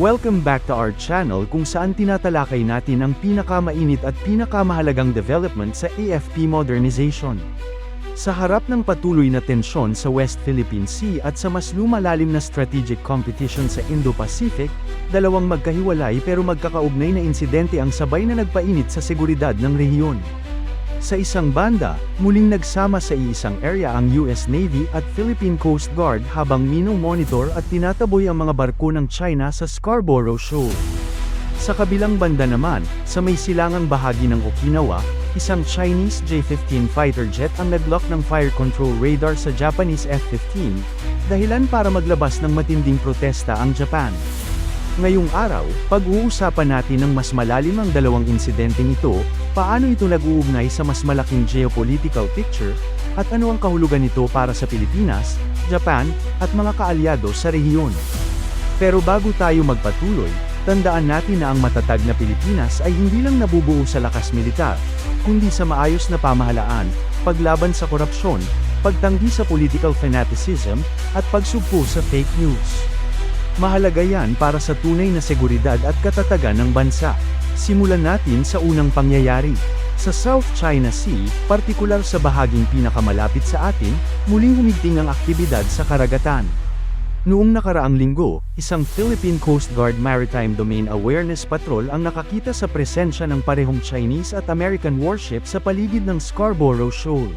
Welcome back to our channel kung saan tinatalakay natin ang pinakamainit at pinakamahalagang development sa AFP modernization. Sa harap ng patuloy na tensyon sa West Philippine Sea at sa mas lumalalim na strategic competition sa Indo-Pacific, dalawang magkahiwalay pero magkakaugnay na insidente ang sabay na nagpainit sa seguridad ng rehiyon. Sa isang banda, muling nagsama sa iisang area ang US Navy at Philippine Coast Guard habang mino-monitor at tinataboy ang mga barko ng China sa Scarborough Shoal. Sa kabilang banda naman, sa may silangang bahagi ng Okinawa, isang Chinese J-15 fighter jet ang naglock ng fire control radar sa Japanese F-15, dahilan para maglabas ng matinding protesta ang Japan. Ngayong araw, pag-uusapan natin ng mas malalim ang dalawang insidenteng ito, paano ito nag-uugnay sa mas malaking geopolitical picture, at ano ang kahulugan nito para sa Pilipinas, Japan, at mga kaalyado sa rehiyon. Pero bago tayo magpatuloy, tandaan natin na ang matatag na Pilipinas ay hindi lang nabubuo sa lakas militar, kundi sa maayos na pamahalaan, paglaban sa korupsyon, pagtanggi sa political fanaticism, at pagsugpo sa fake news. Mahalaga yan para sa tunay na seguridad at katatagan ng bansa. Simulan natin sa unang pangyayari. Sa South China Sea, partikular sa bahaging pinakamalapit sa atin, muling humigting ang aktibidad sa karagatan. Noong nakaraang linggo, isang Philippine Coast Guard Maritime Domain Awareness Patrol ang nakakita sa presensya ng parehong Chinese at American warship sa paligid ng Scarborough Shoal.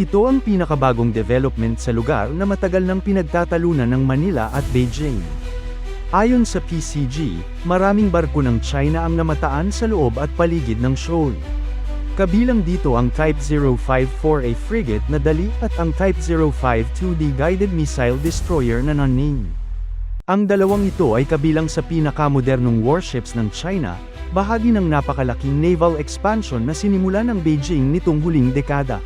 Ito ang pinakabagong development sa lugar na matagal nang pinagtatalunan ng Manila at Beijing. Ayon sa PCG, maraming barko ng China ang namataan sa loob at paligid ng shoal. Kabilang dito ang Type 054A frigate na dali at ang Type 052D guided missile destroyer na Nanning. Ang dalawang ito ay kabilang sa pinakamodernong warships ng China, bahagi ng napakalaking naval expansion na sinimulan ng Beijing nitong huling dekada.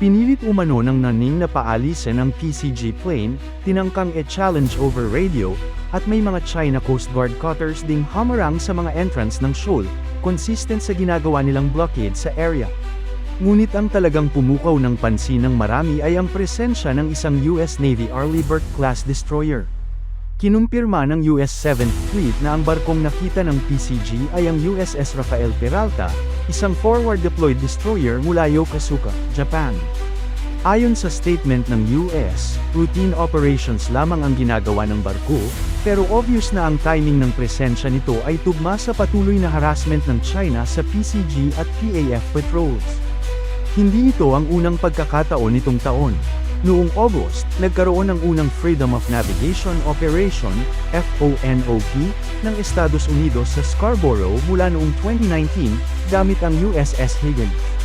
Pinilit umano ng Nanning na paalisin ang PCG plane, tinangkang e-challenge over radio, at may mga China Coast Guard cutters ding hamarang sa mga entrance ng shoal, consistent sa ginagawa nilang blockade sa area. Ngunit ang talagang pumukaw ng pansin ng marami ay ang presensya ng isang US Navy Arleigh Burke-class destroyer. Kinumpirma ng US 7th Fleet na ang barkong nakita ng PCG ay ang USS Rafael Peralta, isang forward-deployed destroyer mula Yokosuka, Japan. Ayon sa statement ng US, routine operations lamang ang ginagawa ng barko, pero obvious na ang timing ng presensya nito ay tugma sa patuloy na harassment ng China sa PCG at PAF patrols. Hindi ito ang unang pagkakataon nitong taon. Noong August, nagkaroon ng unang Freedom of Navigation Operation, FONOP, ng Estados Unidos sa Scarborough mula noong 2019, gamit ang USS Higgins.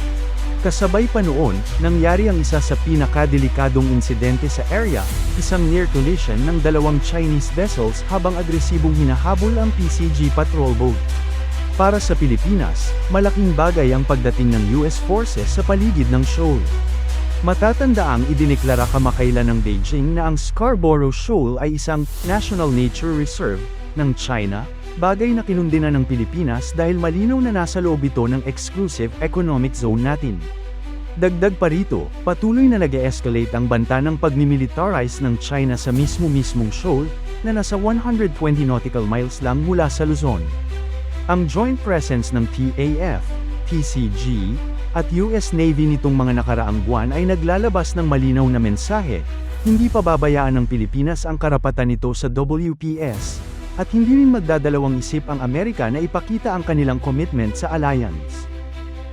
Kasabay pa noon, nangyari ang isa sa pinakadelikadong insidente sa area, isang near collision ng dalawang Chinese vessels habang agresibong hinahabol ang PCG patrol boat. Para sa Pilipinas, malaking bagay ang pagdating ng US forces sa paligid ng shoal. Matatandaang idineklara kamakailan ng Beijing na ang Scarborough Shoal ay isang National Nature Reserve ng China, bagay na kinundina ng Pilipinas dahil malinaw na nasa loob ito ng exclusive economic zone natin. Dagdag pa rito, patuloy na nag-escalate ang banta ng pagmimilitarize ng China sa mismo-mismong shoal, na nasa 120 nautical miles lang mula sa Luzon. Ang joint presence ng PAF, PCG, at US Navy nitong mga nakaraang buwan ay naglalabas ng malinaw na mensahe, hindi pababayaan ng Pilipinas ang karapatan nito sa WPS, at hindi rin magdadalawang isip ang Amerika na ipakita ang kanilang commitment sa alliance.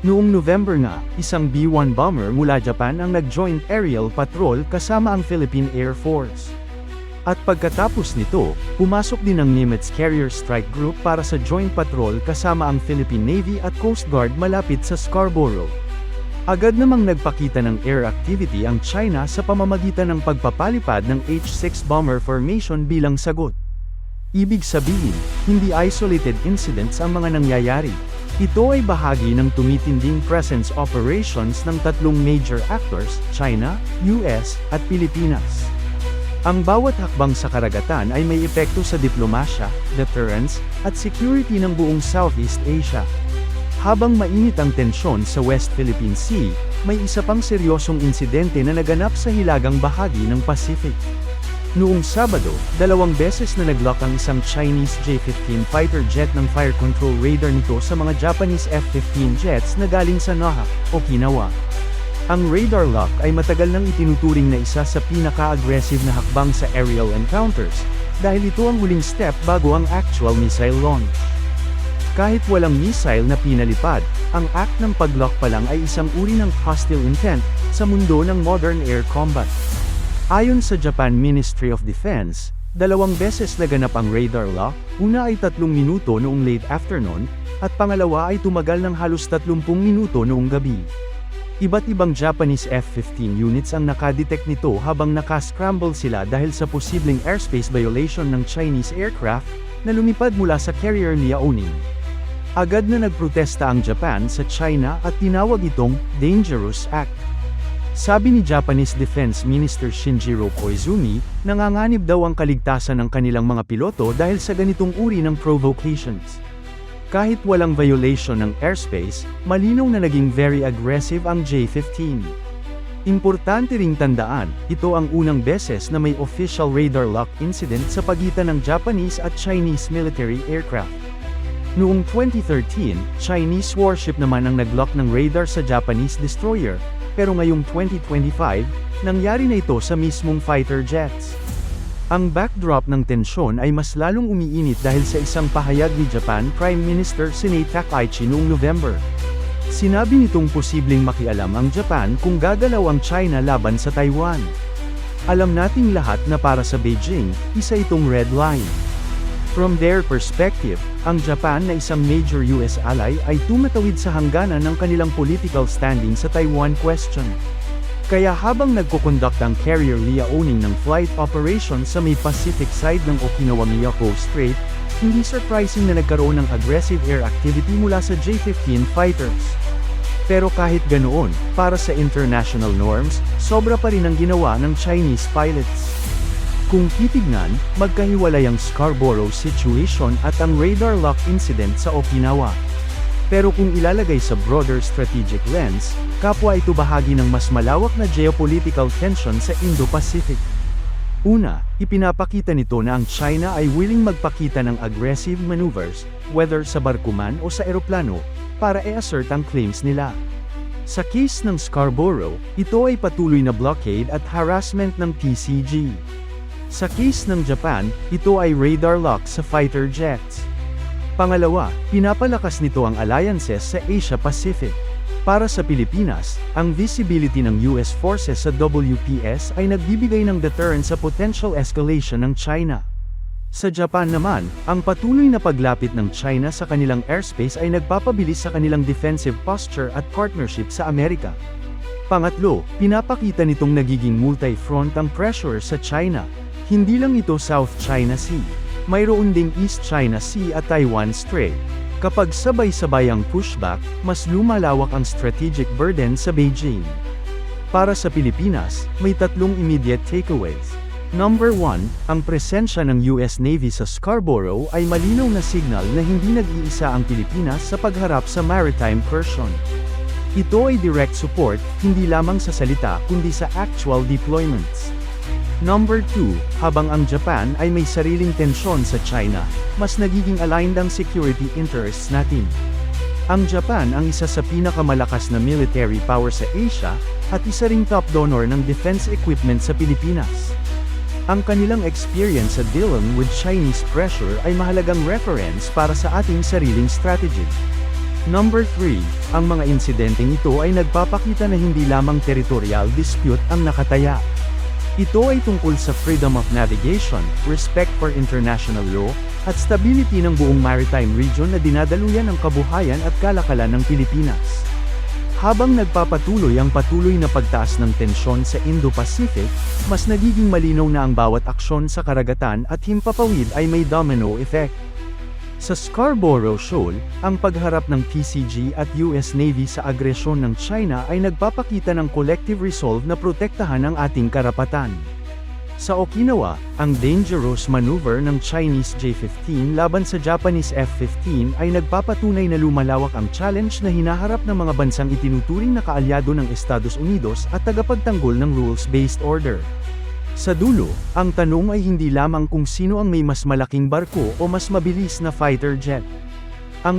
Noong November nga, isang B-1 bomber mula Japan ang nag-joint aerial patrol kasama ang Philippine Air Force. At pagkatapos nito, pumasok din ang Nimitz Carrier Strike Group para sa joint patrol kasama ang Philippine Navy at Coast Guard malapit sa Scarborough. Agad namang nagpakita ng air activity ang China sa pamamagitan ng pagpapalipad ng H-6 bomber formation bilang sagot. Ibig sabihin, hindi isolated incidents ang mga nangyayari. Ito ay bahagi ng tumitinding presence operations ng tatlong major actors, China, US, at Pilipinas. Ang bawat hakbang sa karagatan ay may epekto sa diplomasya, deterrence, at security ng buong Southeast Asia. Habang mainit ang tensyon sa West Philippine Sea, may isa pang seryosong insidente na naganap sa hilagang bahagi ng Pacific. Noong Sabado, dalawang beses na naglock ang isang Chinese J-15 fighter jet ng fire control radar nito sa mga Japanese F-15 jets na galing sa Naha, Okinawa. Ang radar lock ay matagal nang itinuturing na isa sa pinaka-aggressive na hakbang sa aerial encounters, dahil ito ang huling step bago ang actual missile launch. Kahit walang missile na pinalipad, ang act ng paglock pa lang ay isang uri ng hostile intent sa mundo ng modern air combat. Ayon sa Japan Ministry of Defense, dalawang beses naganap ang radar lock, una ay tatlong minuto noong late afternoon, at pangalawa ay tumagal ng halos 30 minuto noong gabi. Iba't ibang Japanese F-15 units ang nakadetect nito habang nakascramble sila dahil sa posibleng airspace violation ng Chinese aircraft na lumipad mula sa carrier Liaoning. Agad na nagprotesta ang Japan sa China at tinawag itong Dangerous Act. Sabi ni Japanese Defense Minister Shinjiro Koizumi, nanganganib daw ang kaligtasan ng kanilang mga piloto dahil sa ganitong uri ng provocations. Kahit walang violation ng airspace, malinaw na naging very aggressive ang J-15. Importante ring tandaan, ito ang unang beses na may official radar lock incident sa pagitan ng Japanese at Chinese military aircraft. Noong 2013, Chinese warship naman ang naglock ng radar sa Japanese destroyer, pero ngayong 2025, nangyari na ito sa mismong fighter jets. Ang backdrop ng tensyon ay mas lalong umiinit dahil sa isang pahayag ni Japan Prime Minister Shinei Takaichi noong November. Sinabi nitong posibleng makialam ang Japan kung gagalaw ang China laban sa Taiwan. Alam nating lahat na para sa Beijing, isa itong red line. From their perspective, ang Japan na isang major US ally ay tumatawid sa hangganan ng kanilang political standing sa Taiwan question. Kaya habang nagkukonduct ang carrier Liaoning ng flight operation sa may Pacific side ng Okinawa Miyako Strait, hindi surprising na nagkaroon ng aggressive air activity mula sa J-15 fighters. Pero kahit ganoon, para sa international norms, sobra pa rin ang ginawa ng Chinese pilots. Kung titignan, magkahiwalay ang Scarborough situation at ang radar lock incident sa Okinawa. Pero kung ilalagay sa broader strategic lens, kapwa ito bahagi ng mas malawak na geopolitical tension sa Indo-Pacific. Una, ipinapakita nito na ang China ay willing magpakita ng aggressive maneuvers, whether sa barkuman o sa eroplano, para i-assert ang claims nila. Sa case ng Scarborough, ito ay patuloy na blockade at harassment ng TCG. Sa case ng Japan, ito ay radar lock sa fighter jets. Pangalawa, pinapalakas nito ang alliances sa Asia-Pacific. Para sa Pilipinas, ang visibility ng US forces sa WPS ay nagbibigay ng deterrent sa potential escalation ng China. Sa Japan naman, ang patuloy na paglapit ng China sa kanilang airspace ay nagpapabilis sa kanilang defensive posture at partnership sa Amerika. Pangatlo, pinapakita nitong nagiging multi-front ang pressure sa China. Hindi lang ito South China Sea mayroon ding East China Sea at Taiwan Strait. Kapag sabay-sabay ang pushback, mas lumalawak ang strategic burden sa Beijing. Para sa Pilipinas, may tatlong immediate takeaways. Number 1, ang presensya ng US Navy sa Scarborough ay malinaw na signal na hindi nag-iisa ang Pilipinas sa pagharap sa maritime incursion. Ito ay direct support, hindi lamang sa salita kundi sa actual deployments. Number 2, habang ang Japan ay may sariling tensyon sa China, mas nagiging aligned ang security interests natin. Ang Japan ang isa sa pinakamalakas na military power sa Asia, at isa ring top donor ng defense equipment sa Pilipinas. Ang kanilang experience sa dealing with Chinese pressure ay mahalagang reference para sa ating sariling strategy. Number 3, ang mga insidenteng ito ay nagpapakita na hindi lamang territorial dispute ang nakataya. Ito ay tungkol sa freedom of navigation, respect for international law, at stability ng buong maritime region na dinadaluyan ng kabuhayan at kalakalan ng Pilipinas. Habang nagpapatuloy ang patuloy na pagtaas ng tensyon sa Indo-Pacific, mas nagiging malinaw na ang bawat aksyon sa karagatan at himpapawid ay may domino effect. Sa Scarborough Shoal, ang pagharap ng TCG at US Navy sa agresyon ng China ay nagpapakita ng collective resolve na protektahan ang ating karapatan. Sa Okinawa, ang dangerous maneuver ng Chinese J-15 laban sa Japanese F-15 ay nagpapatunay na lumalawak ang challenge na hinaharap ng mga bansang itinuturing na kaalyado ng Estados Unidos at tagapagtanggol ng rules-based order. Sa dulo, ang tanong ay hindi lamang kung sino ang may mas malaking barko o mas mabilis na fighter jet.